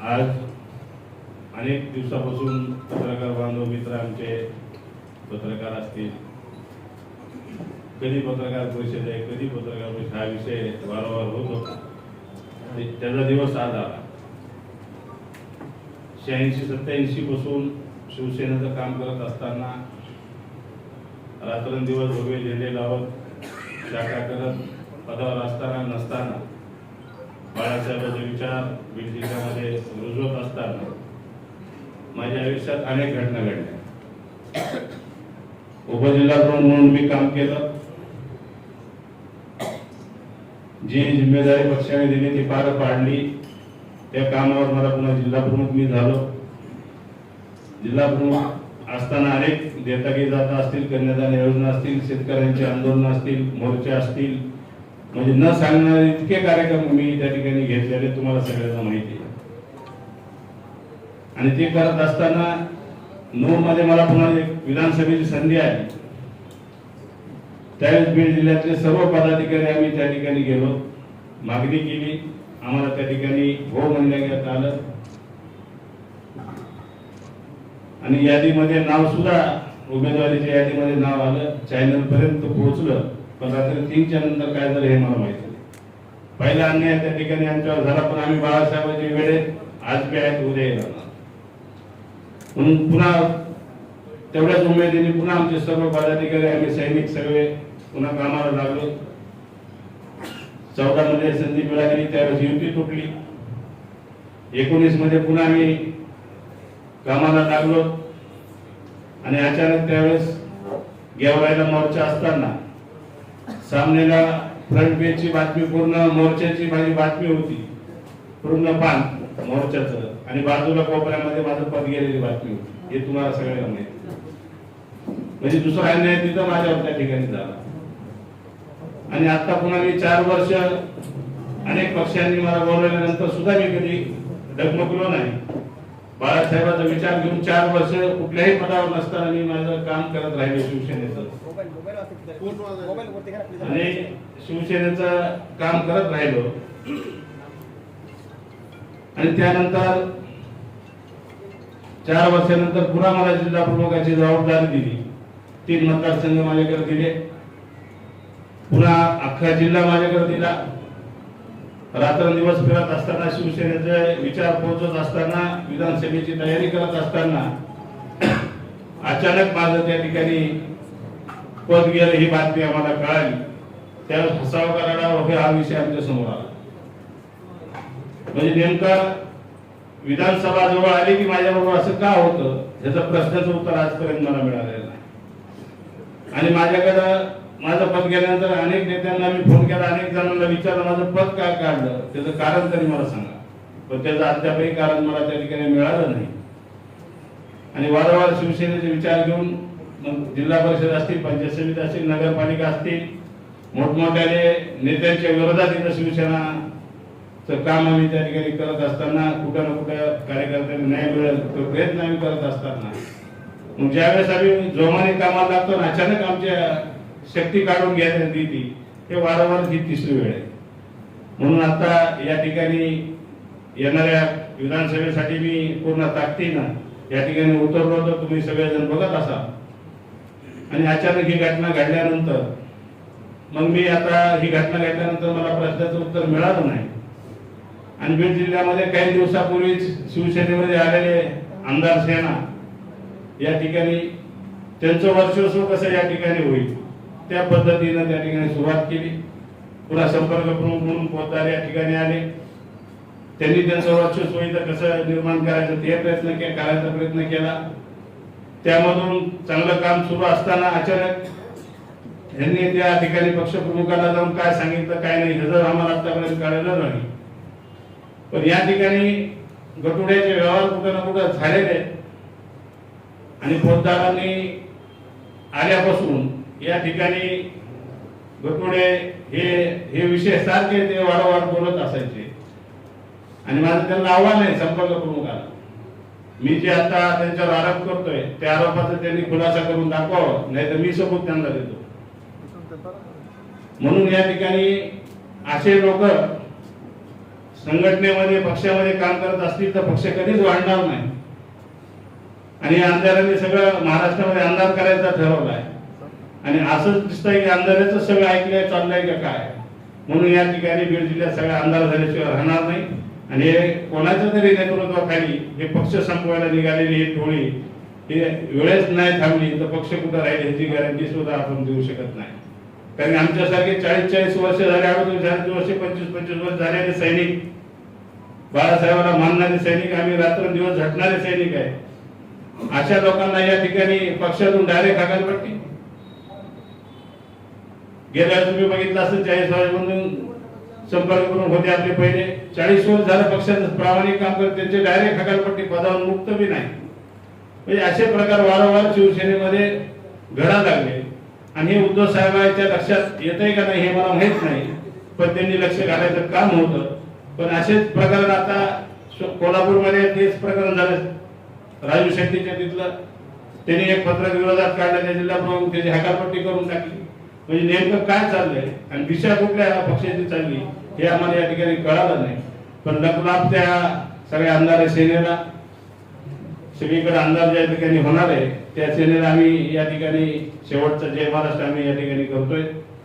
आज अनेक दिवसापासून पत्रकार बांधव मित्र आमचे पत्रकार असतील. कधी पत्रकार परिषद आहे कधी पत्रकार परिषद हा विषय वारंवार होत होता. आणि त्याचा दिवस आज आला. शहाऐंशी सत्याऐंशी पासून शिवसेनेचं काम करत असताना रात्रंदिवस भगवे झेंडे लावत शाखा करत पदावर असताना नसताना बाळासाहेबांचे विचार बीड रुजवत असताना माझ्या आयुष्यात अनेक घटना घडल्या. उपजिल्हा प्रमुख म्हणून मी काम केलं. जी जिम्मेदारी पक्षाने दिली ती पार पाडली. त्या कामावर मला पुन्हा जिल्हा प्रमुख मी झालो. जिल्हा प्रमुख असताना अनेक देतागी जाता असतील कन्यादान योजना असतील शेतकऱ्यांचे आंदोलन असतील मोर्चे असतील म्हणजे न सांगणारे इतके कार्यक्रम मी त्या ठिकाणी घेतलेले तुम्हाला सगळ्यांना माहिती आहे. आणि ते करत असताना नऊ मध्ये मला पुन्हा एक विधानसभेची संधी आली. त्यावेळेस बीड जिल्ह्यातले सर्व पदाधिकारी आम्ही त्या ठिकाणी गेलो. मागणी केली. आम्हाला त्या ठिकाणी हो म्हणण्यात आलं. आणि यादीमध्ये नाव सुद्धा उमेदवारीच्या यादीमध्ये नाव आलं. चॅनल पर्यंत पोहोचलं. पण रात्री तीनच्या नंतर काय झालं हे मला माहिती नाही. पहिला अन्याय त्या ठिकाणी आमच्यावर झाला पण आम्ही बाळासाहेबांच्या वेळेत आज बी आहेत उद्या येणार म्हणून पुन्हा तेवढ्याच उमेदीने पुन्हा आमचे सर्व पदाधिकारी आम्ही सैनिक सगळे पुन्हा कामाला लागलो. चौदा मध्ये संधी मिळाली त्यावेळेस युती तुटली. एकोणीसमध्ये पुन्हा आम्ही कामाला लागलो. आणि अचानक त्यावेळेस गेवरायला मोर्चा असताना सामनेला फ्रंट पेजची बातमी पूर्ण मोर्चाची माझी बातमी होती. पूर्ण पान मोर्चाचं. आणि बाजूला कोपऱ्यामध्ये माझं पद गेलेली बातमी होती. हे तुम्हाला सगळ्यांना माहिती म्हणजे दुसरा अन्याय तिथं माझ्यावर त्या ठिकाणी झाला. आणि आता पुन्हा मी चार वर्ष अनेक पक्षांनी मला बोलवल्यानंतर सुद्धा मी कधी डगमगलो नाही. बाळासाहेबांचा विचार घेऊन चार वर्ष कुठल्याही पदावर नसताना मी माझं काम करत राहिले शिवसेनेचं. आणि शिवसेनेचं काम करत राहिलो. आणि त्यानंतर चार वर्षानंतर पुन्हा मला जिल्हा प्रमुखाची जबाबदारी दिली. तीन मतदारसंघ माझ्याकडे दिले. पुन्हा अख्खा जिल्हा माझ्याकडे दिला. रात्रंदिवस फिरत असताना शिवसेनेचे विचार पोहोचत असताना विधानसभेची तयारी करत असताना अचानक माझं त्या ठिकाणी पद गेलं ही बातमी आम्हाला कळाली. त्यावेळेस हसाव कराडा वगैरे हा विषय आमच्यासमोर आला. म्हणजे नेमका विधानसभा जवळ आली की माझ्याबरोबर असं का होतं? ह्याचं प्रश्नाचं उत्तर आजपर्यंत मला मिळालेलं नाही. आणि माझ्याकडं माझं पद गेल्यानंतर अनेक नेत्यांना मी फोन केला अनेक जणांना विचारलं माझं पद का काढलं? त्याचं कारण तरी मला सांगा. पण त्याचं अद्यापही कारण मला त्या ठिकाणी मिळालं नाही. आणि वारंवार शिवसेनेचे विचार घेऊन मग जिल्हा परिषद असतील पंचायत समिती असतील नगरपालिका असतील मोठमोठ्याने नेत्यांच्या विरोधात इथं शिवसेनाचं काम आम्ही त्या ठिकाणी करत असताना कुठं ना कुठं कार्यकर्त्यांना न्याय मिळेल तो प्रयत्न आम्ही करत असताना. मग ज्यावेळेस आम्ही जोमाने कामाला लागतो ना अचानक आमच्या शक्ती काढून घ्यायला ती हे वारंवार ही तिसरी वेळ आहे. म्हणून आता या ठिकाणी येणाऱ्या विधानसभेसाठी मी पूर्ण ताकदीनं या ठिकाणी उतरलो तर तुम्ही सगळेजण बघत असाल. आणि अचानक ही घटना घडल्यानंतर मग मी आता ही घटना घडल्यानंतर मला प्रश्नाचं उत्तर मिळालं नाही. आणि बीड जिल्ह्यामध्ये काही दिवसापूर्वीच शिवसेनेमध्ये आलेले आमदार सेना या ठिकाणी त्यांचं वर्चस्व कसं या ठिकाणी होईल त्या पद्धतीनं त्या ठिकाणी सुरुवात केली. पुन्हा संपर्क प्रमुख म्हणून पोतदार या ठिकाणी आले. त्यांनी त्यांचं वर्चस्व इथं कसं निर्माण करायचं ते प्रयत्न करायचा प्रयत्न केला. त्यामधून चांगलं काम सुरू असताना अचानक यांनी त्या ठिकाणी पक्षप्रमुखांना जाऊन काय सांगितलं काय नाही हे आम्हाला आतापर्यंत कळलं नाही. पण या ठिकाणी गटुड्याचे व्यवहार कुठं ना कुठं झालेले आणि पोतदारांनी आल्यापासून या ठिकाणी गटुडे हे हे विषय सारखे ते वारंवार बोलत असायचे. आणि माझं त्यांना आव्हान आहे संपर्क प्रमुखाला. मी जे आता त्यांच्यावर आरोप करतोय त्या आरोपाचा त्यांनी खुलासा करून दाखवावं नाही तर मी सबूत त्यांना देतो. म्हणून या ठिकाणी असे लोक संघटनेमध्ये पक्षामध्ये काम करत असतील तर पक्ष कधीच वाढणार नाही. आणि या आमदारांनी सगळं महाराष्ट्रामध्ये आमदार करायचा ठरवलं आहे. आणि असंच दिसतंय की आमदाराचं सगळं ऐकलंय चाललंय का काय? म्हणून या ठिकाणी बीड जिल्ह्यात सगळे आमदार झाल्याशिवाय राहणार नाही. आणि हे कोणाच्या तरी नेतृत्वाखाली हे पक्ष संपवायला निघालेली ही टोळी हे वेळेस नाही थांबली तर पक्ष कुठं राहील ह्याची गॅरंटी सुद्धा आपण देऊ शकत नाही. कारण आमच्यासारखे चाळीस चाळीस वर्ष झाले अगोदर चाळीस वर्ष पंचवीस पंचवीस वर्ष झालेले सैनिक. बाळासाहेबांना मानणारे सैनिक आम्ही रात्रंदिवस झटणारे सैनिक आहे. अशा लोकांना या ठिकाणी पक्षातून डायरेक्ट हकालपट्टी. गेल्या तुम्ही बघितलं असेल चाळीस वर्षापासून संपर्क करून होते आपले पहिले. चाळीस वर्ष झालं पक्षाचं प्रामाणिक काम करत त्यांचे डायरेक्ट हकालपट्टी पदावर मुक्त बी नाही. म्हणजे असे प्रकार वारंवार शिवसेनेमध्ये घडा लागले. आणि हे उद्धव साहेबांच्या लक्षात येत आहे का नाही हे मला माहीत नाही. पण त्यांनी लक्ष घालायचं काम होतं. पण असेच प्रकरण आता कोल्हापूरमध्ये तेच प्रकरण झालं. राजू शेट्टीच्या तिथलं. त्यांनी एक पत्रक विरोधात काढलं त्या जिल्हा प्रमुख त्याची हकालपट्टी करून टाकली. म्हणजे नेमकं काय चाललंय? आणि दिशा कुठल्या पक्षाची चालली हे आम्हाला या ठिकाणी कळालं नाही. पण लग्नात त्या सगळ्या आमदार सेनेला. सगळीकडे आमदार ज्या ठिकाणी होणार आहे त्या सेनेला आम्ही या ठिकाणी शेवटचा जय महाराष्ट्र आम्ही या ठिकाणी करतोय.